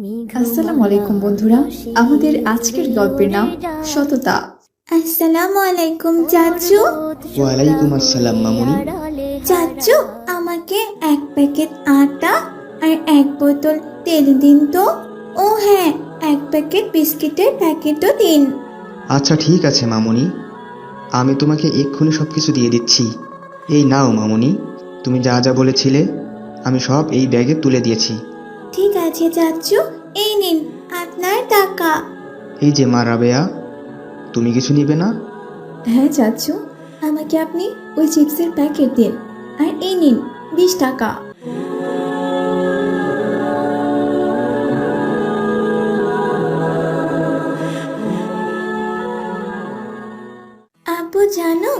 আসসালামু আলাইকুম বন্ধুরা আমাদের আজকের গল্পের নাম সততা। আসসালামু আলাইকুম চাচু। ওয়ালাইকুম আসসালাম মামুনি। চাচু আমাকে এক প্যাকেট আটা আর এক বোতল তেল দিন তো? ও হ্যাঁ এক প্যাকেট বিস্কিটের প্যাকেটও দিন। আচ্ছা ঠিক আছে মামুনি। আমি তোমাকে এক্ষুনি সব কিছু দিয়ে দিচ্ছি। এই নাও মামুনি তুমি যা যা বলেছিলে আমি সব এই ব্যাগে তুলে দিয়েছি। ঠিক আছে চাচু। এই নিন আপনার টাকা। এই যে মা রাবেয়া তুমি কিছু নিবে না? হ্যাঁ চাচু। আমাকে আপনি ওই চিপসের প্যাকেট দিন। আর এই নিন বিশ টাকা। আপু জানো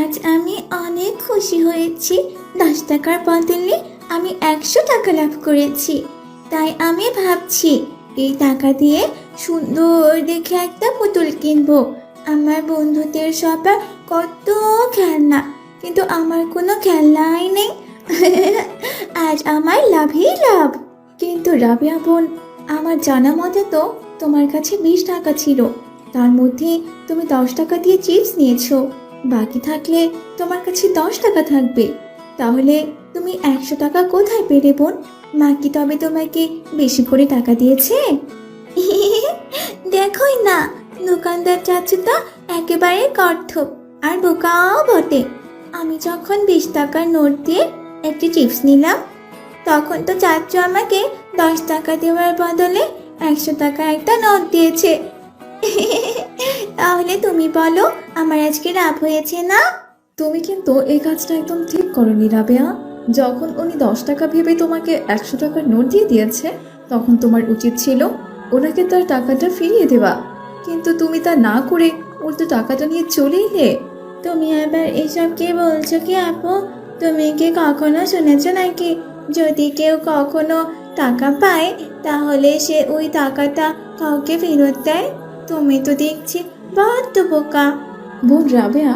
আজ আমি অনেক খুশি হয়েছি। দশ টাকার বদলে আমি একশো টাকা লাভ করেছি। তাই আমি ভাবছি, এই টাকা দিয়ে সুন্দর দেখে একটা পুতুল কিনবো। আমার বন্ধুদের সবার কত খেলনা, কিন্তু আমার কোনো খেলনাই নেই। আজ আমার লাভই লাভ। কিন্তু রাবিয়া বোন, আমার জানা মতে তো তোমার কাছে বিশ টাকা ছিল। তার মধ্যে তুমি দশ টাকা দিয়ে চিপস নিয়েছো। বাকি থাকলে তোমার কাছে দশ টাকা থাকবে। তাহলে তুমি একশো টাকা কোথায় পেলে বোন? মা কি তবে তোমাকে বেশি করে টাকা দিয়েছে? দেখোই না, দোকানদার চাচুটা একেবারে কর্থক আর বোকাও বটে। আমি যখন বিশ টাকার নোট দিয়ে একটি চিপস নিলাম, তখন তো চাচু আমাকে দশ টাকা দেওয়ার বদলে একশো টাকা একটা নোট দিয়েছে। তাহলে তুমি বলো, আমার আজকে লাভ হয়েছে না? তুমি কিন্তু এই কাজটা একদম ঠিক করো করনি রাবেয়া। যখন উনি দশ টাকা ভেবে তোমাকে একশো টাকার নোট দিয়ে দিয়েছে তখন তোমার উচিত ছিল ওনাকে তার টাকাটা ফিরিয়ে দেওয়া। কিন্তু তুমি তা না করে উল্টো টাকাটা নিয়ে চলে এলে। তুমি আবার এসব কি বলছো কি আপু? তুমি কি কখনো শুনেছো নাকি? যদি কেউ কখনো টাকা পায় তাহলে সে ওই টাকাটা কাউকে ফেরত দেয়? তুমি তো দেখছি বড্ড বোকা। বোন রাবেয়া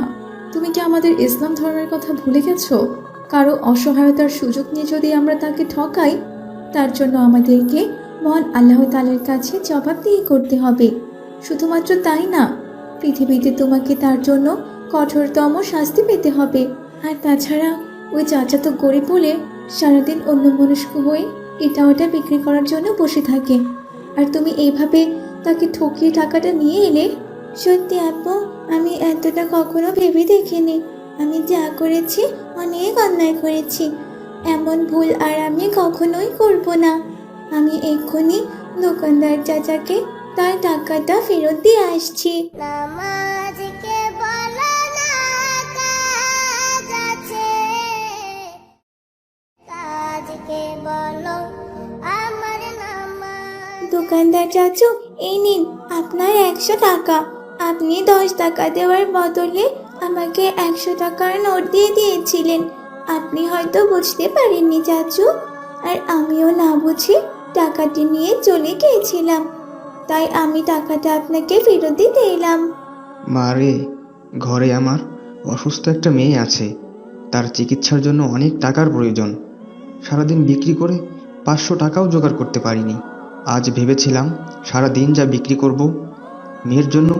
তুমি কি আমাদের ইসলাম ধর্মের কথা ভুলে গেছো? কারও অসহায়তার সুযোগ নিয়ে যদি আমরা তাকে ঠকাই, তার জন্য আমাদেরকে মহান আল্লাহ তালের কাছে জবাবদিহি করতে হবে। শুধুমাত্র তাই না, পৃথিবীতে তোমাকে তার জন্য কঠোরতম শাস্তি পেতে হবে। আর তাছাড়া ওই চাচা তো গরিব বলে সারাদিন অন্য মনস্ক হয়ে এটা ওটা বিক্রি করার জন্য বসে থাকে। আর তুমি এইভাবে তাকে ঠকিয়ে টাকাটা নিয়ে এলে, সত্যি আপু আমি এতটা কখনো ভেবে দেখিনি। আমি যা করেছি অনেক অন্যায় করেছি। এমন ভুল আর আমি কখনোই করব না। আমি এক্ষুনি দোকানদার চাচাকে তার টাকাটা ফেরত দিয়ে আসছি। দোকানদার চাচু এই নিন আপনার একশো টাকা। আপনি দশ টাকা দেওয়ার বদলে আমাকে একশো টাকার নোট দিয়ে দিয়েছিলেন। আপনি হয়তো বুঝতে পারেননি, চাচু। আর আমিও না বুঝে টাকাটি নিয়ে চলে গিয়েছিলাম। তাই আমি টাকাটা আপনাকে ফেরত দিতে এলাম। মা রে, ঘরে আমার অসুস্থ একটা মেয়ে আছে। তার চিকিৎসার জন্য অনেক টাকার প্রয়োজন। সারাদিন বিক্রি করে পাঁচশো টাকাও জোগাড় করতে পারিনি। আজ ভেবেছিলাম সারা দিন যা বিক্রি করব, মেয়ের জন্য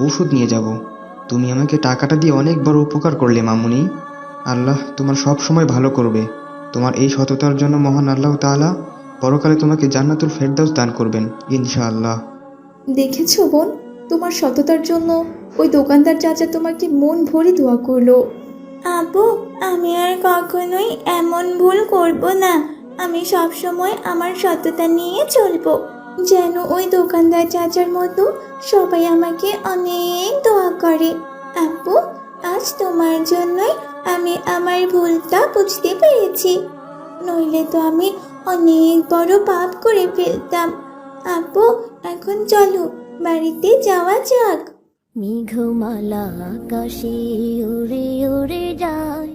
ওষুধ নিয়ে যাব। তুমি আমাকে টাকাটা দিয়ে অনেক বড় উপকার করলে মামুনি। আল্লাহ তোমার সব সময় ভালো করবে। তোমার এই সততার জন্য মহান আল্লাহ তাআলা পরকালে তোমাকে জান্নাতুল ফেরদাউস দান করবেন ইনশাআল্লাহ। দেখেছ বোন তোমার সততার জন্য ওই দোকানদার চাচা তোমাকে মন ভরে দোয়া করল। আপু আমি আর কখনোই এমন ভুল করব না। আমি সব সময় আমার সততা নিয়ে চলবো। যেন ওই দোকানদার চাচার মতো সবাই আমাকে অনেক দোয়া করে। আপু আজ তোমার জন্যই আমি আমার ভুলটা বুঝতে পেরেছি। নইলে তো আমি অনেক বড় পাপ করে ফেলতাম। আপু এখন চলো বাড়িতে যাওয়া যাক। মেঘমালা আকাশে উড়ে উড়ে যায়।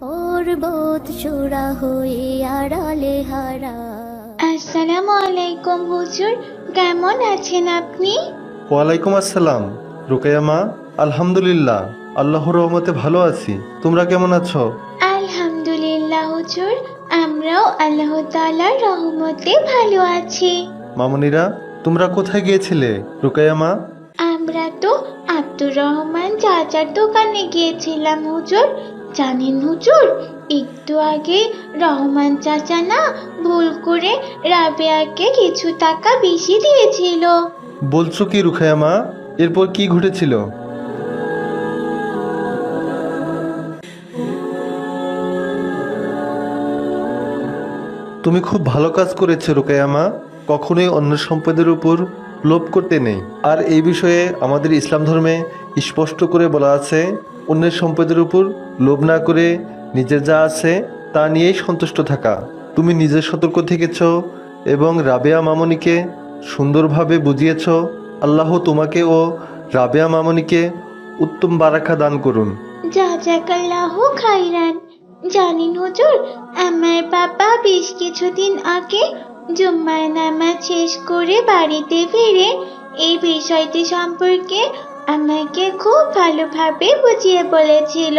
পর্বত চূড়া হয়ে আড়ালে হারা। আসসালামু আলাইকুম হুজুর কেমন আছেন আপনি? ওয়ালাইকুম আসসালাম। রুকাইয়া মা আলহামদুলিল্লাহ আল্লাহর রহমতে ভালো আছি। তোমরা কেমন আছো? আলহামদুলিল্লাহ হুজুর। আমরাও আল্লাহ তাআলার রহমতে ভালো আছি। মামুনিরা তোমরা কোথায় গিয়েছিলে রুকাইয়া মা? আমরা তো আব্দুর রহমান চাচার দোকানে গিয়েছিলাম হুজুর। জানেন হুজুর একটু আগে রহমান চাচা না ভুল করে রাবেয়াকে কিছু টাকা বেশি দিয়েছিল। বলছো কি রুকাইয়া মা? এরপর কি ঘটেছিল? তুমি খুব ভালো কাজ করেছ রুকাইয়া মা কখনোই অন্য সম্পদের উপর লোভ করতে নেই। আর এই বিষয়ে আমাদের ইসলাম ধর্মে স্পষ্ট করে বলা আছে, অন্যের সম্পদের উপর লোভ না করে নিজের যা আছে তা নিয়েই সন্তুষ্ট থাকা। তুমি নিজে সতর্ক থেকেছ এবং রাবেয়া মামনিকে সুন্দরভাবে বুঝিয়েছ আল্লাহ তোমাকে ও রাবেয়া মামনিকে উত্তম বারাখা দান করুন। জাজাকাল্লাহু খাইরান জানেন হুজুর আমার বাবা বেশ কিছুদিন আগে জুম্মার নামাজ শেষ করে বাড়িতে ফিরে এই বিষয়টি সম্পর্কে আমাকে খুব ভালোভাবে বুঝিয়ে বলেছিল।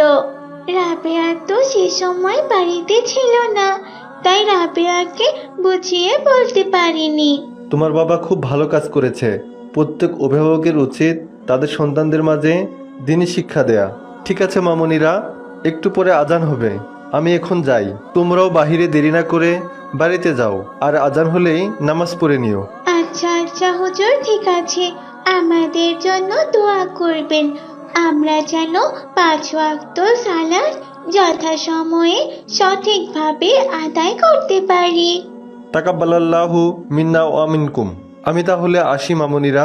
রাবেয়া তো সে সময় বাড়িতে ছিল না তাই রাবেয়াকে বুঝিয়ে বলতে পারিনি। তোমার বাবা খুব ভালো কাজ করেছে। প্রত্যেক অভিভাবকের উচিত তাদের সন্তানদের মাঝে দিনই শিক্ষা দেয়া। ঠিক আছে মামনিরা একটু পরে আজান হবে। আমি এখন যাই। তোমরাও বাহিরে দেরি না করে বাড়িতে যাও। আর আজান হলেই নামাজ পড়ে নিও। আচ্ছা আচ্ছা হুজুর ঠিক আছে। আমাদের জন্য দোয়া করবেন। আমরা যেন পাঁচ ওয়াক্ত সালাত যথাসময়ে সঠিকভাবে আদায় করতে পারি। তাকাব্বালাল্লাহু মিন্না ওয়া আমিনকুম আমি তাহলে আসি মামনিরা।